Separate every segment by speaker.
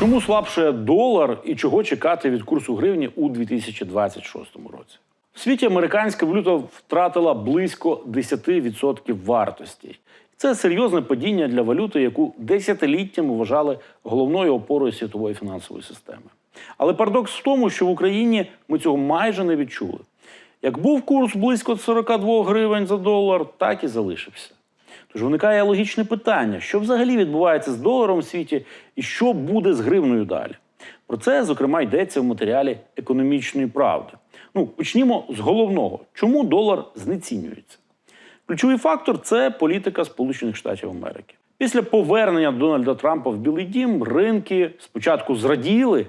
Speaker 1: Чому слабше долар і чого чекати від курсу гривні у 2026 році? В світі американська валюта втратила близько 10% вартості. Це серйозне падіння для валюти, яку десятиліттями вважали головною опорою світової фінансової системи. Але парадокс в тому, що в Україні ми цього майже не відчули. Як був курс близько 42 гривень за долар, так і залишився. Тож виникає логічне питання: що взагалі відбувається з доларом у світі і що буде з гривною далі? Про це, зокрема, йдеться в матеріалі економічної правди. Ну, почнімо з головного: чому долар знецінюється? Ключовий фактор це політика Сполучених Штатів Америки. Після повернення Дональда Трампа в Білий Дім ринки спочатку зраділи.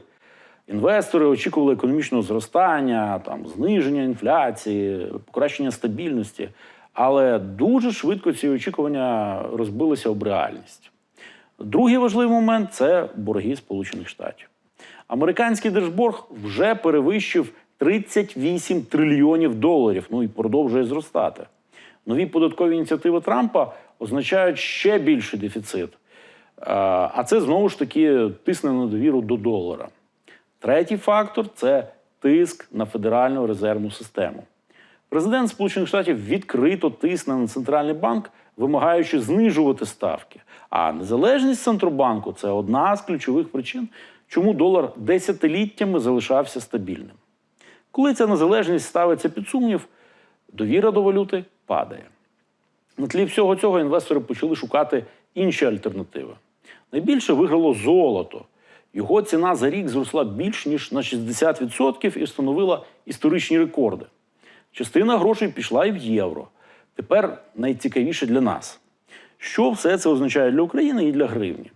Speaker 1: Інвестори очікували економічного зростання, там зниження інфляції, покращення стабільності. Але дуже швидко ці очікування розбилися об реальність. Другий важливий момент це борги Сполучених Штатів. Американський держборг вже перевищив 38 трильйонів доларів, ну і продовжує зростати. Нові податкові ініціативи Трампа означають ще більший дефіцит. А це знову ж таки тисне на довіру до долара. Третій фактор це тиск на Федеральну резервну систему. Президент Сполучених Штатів відкрито тисне на центральний банк, вимагаючи знижувати ставки. А незалежність центробанку це одна з ключових причин, чому долар десятиліттями залишався стабільним. Коли ця незалежність ставиться під сумнів, довіра до валюти падає. На тлі всього цього інвестори почали шукати інші альтернативи. Найбільше виграло золото. Його ціна за рік зросла більш ніж на 60% і встановила історичні рекорди. Частина грошей пішла і в євро. Тепер найцікавіше для нас. Що все це означає для України і для гривні?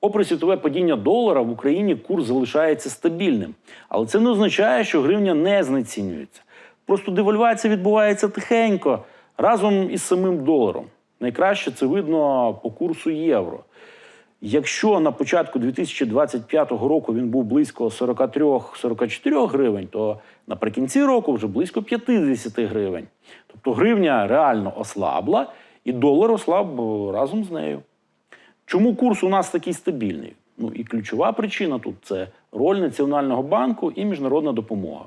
Speaker 1: Попри світове падіння долара, в Україні курс залишається стабільним. Але це не означає, що гривня не знецінюється. Просто девальвація відбувається тихенько разом із самим доларом. Найкраще це видно по курсу євро. Якщо на початку 2025 року він був близько 43-44 гривень, то наприкінці року вже близько 50 гривень. Тобто гривня реально ослабла, і долар ослаб разом з нею. Чому курс у нас такий стабільний? Ну і ключова причина тут це роль Національного банку і міжнародна допомога.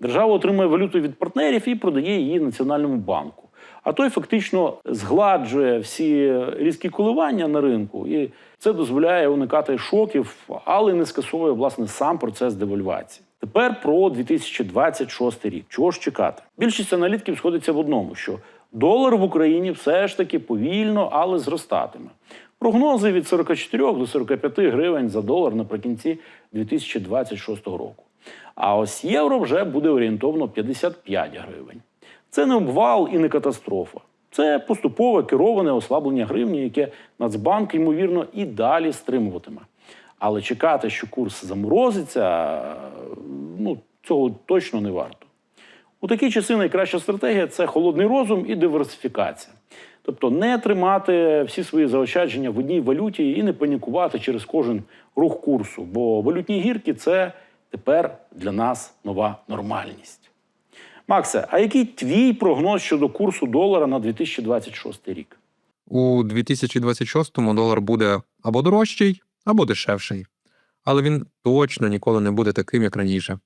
Speaker 1: Держава отримує валюту від партнерів і продає її Національному банку. А той фактично згладжує всі різкі коливання на ринку, і це дозволяє уникати шоків, але не скасовує власне сам процес девальвації. Тепер про 2026 рік. Чого ж чекати? Більшість аналітиків сходиться в одному: що долар в Україні все ж таки повільно, але зростатиме. Прогнози від 44 до 45 гривень за долар наприкінці 2026 року. А ось євро вже буде орієнтовно 55 гривень. Це не обвал і не катастрофа. Це поступове кероване ослаблення гривні, яке Нацбанк, ймовірно, і далі стримуватиме. Але чекати, що курс заморозиться, ну, цього точно не варто. У такі часи найкраща стратегія це холодний розум і диверсифікація. Тобто не тримати всі свої заощадження в одній валюті і не панікувати через кожен рух курсу, бо валютні гірки це тепер для нас нова нормальність. Максе, а який твій прогноз щодо курсу долара на 2026 рік?
Speaker 2: У 2026-му долар буде або дорожчий, або дешевший. Але він точно ніколи не буде таким, як раніше.